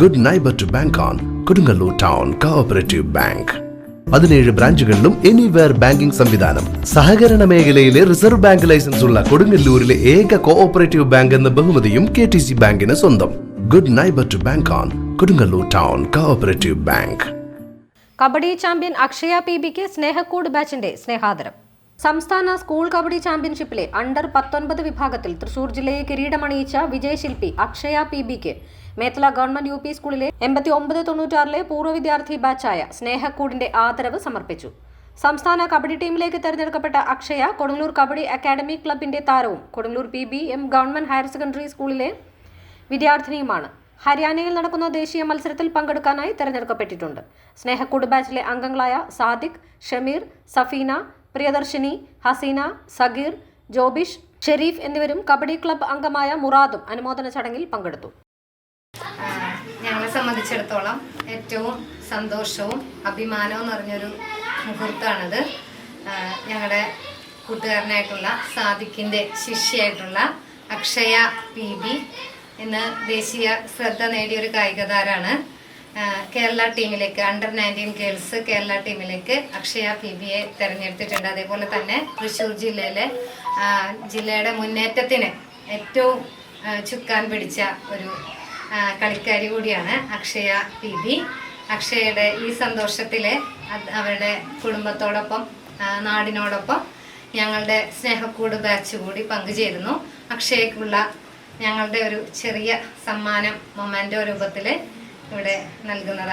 Good neighbour to bank on Kodungallur town cooperative bank പതിനേഴ് ബ്രാഞ്ചുകളിലും anywhere banking സംവിധാനം. സഹകരണ മേഖലയിലെ റിസർവ് ബാങ്ക് ലൈസൻസ് ഉള്ള കൊടുങ്ങല്ലൂരിലെ ഏക കോഓപ്പറേറ്റീവ് ബാങ്ക് എന്ന ബഹുമതിയും കെ ടി സി ബാങ്കിന് സ്വന്തം. Good neighbour to bank on Kodungallur town cooperative bank kabaddi champion Akshaya P ബിക്ക് സ്നേഹക്കൂട് ബാച്ചിന്റെ സ്നേഹാദരം. സംസ്ഥാന സ്കൂൾ കബഡി ചാമ്പ്യൻഷിപ്പിലെ അണ്ടർ പത്തൊൻപത് വിഭാഗത്തിൽ തൃശൂർ ജില്ലയെ കിരീടമണിയിച്ച വിജയശില്പി അക്ഷയ പി ബിക്ക് മേത്തല ഗവൺമെന്റ് യു പി സ്കൂളിലെ എൺപത്തി ഒമ്പത് തൊണ്ണൂറ്റാറിലെ പൂർവ വിദ്യാർത്ഥി ബാച്ചായ സ്നേഹക്കൂടിന്റെ ആദരവ് സമർപ്പിച്ചു. സംസ്ഥാന കബഡി ടീമിലേക്ക് തെരഞ്ഞെടുക്കപ്പെട്ട അക്ഷയ കൊടുങ്ങല്ലൂർ കബഡി അക്കാദമി ക്ലബിന്റെ താരവും Kodungallur P B M government higher secondary സ്കൂളിലെ വിദ്യാർത്ഥിനിയുമാണ്. ഹരിയാനയിൽ നടക്കുന്ന ദേശീയ മത്സരത്തിൽ പങ്കെടുക്കാനായി തെരഞ്ഞെടുക്കപ്പെട്ടിട്ടുണ്ട്. സ്നേഹക്കൂട് ബാച്ചിലെ അംഗങ്ങളായ സാദിഖ് ഷമീർ സഫീന പ്രിയദർശിനി ഹസീന സഗീർ ജോബിഷ് ഷെരീഫ് എന്നിവരും കബഡി ക്ലബ് അംഗമായ മുറാദും അനുമോദന ചടങ്ങിൽ പങ്കെടുത്തു. ഞങ്ങളെ സംബന്ധിച്ചിടത്തോളം ഏറ്റവും സന്തോഷവും അഭിമാനവും നിറഞ്ഞൊരു മുഹൂർത്തമാണിത് ഞങ്ങളുടെ കൂട്ടുകാരനായിട്ടുള്ള സാദിഖിന്റെ ശിഷ്യായിട്ടുള്ള അക്ഷയ പി ബി ഇന്ന് ദേശീയ ശ്രദ്ധ നേടിയൊരു കായികതാരാണ്. കേരള ടീമിലേക്ക് അണ്ടർ നയന്റീൻ ഗേൾസ് കേരള ടീമിലേക്ക് അക്ഷയ പി ബിയെ തിരഞ്ഞെടുത്തിട്ടുണ്ട്. അതേപോലെ തന്നെ തൃശ്ശൂർ ജില്ലയിലെ ജില്ലയുടെ മുന്നേറ്റത്തിന് ഏറ്റവും ചുക്കാൻ പിടിച്ച ഒരു കളിക്കാരി കൂടിയാണ് അക്ഷയ പി ബി അക്ഷയയുടെ ഈ സന്തോഷത്തിൽ അവരുടെ കുടുംബത്തോടൊപ്പം നാടിനോടൊപ്പം ഞങ്ങളുടെ സ്നേഹക്കൂട് ബാച്ച് കൂടി പങ്കുചേരുന്നു. അക്ഷയക്കുള്ള ഞങ്ങളുടെ ഒരു ചെറിയ സമ്മാനം മൊമാന്റോ രൂപത്തിൽ ഇവിടെ നൽകുന്നതാണ്.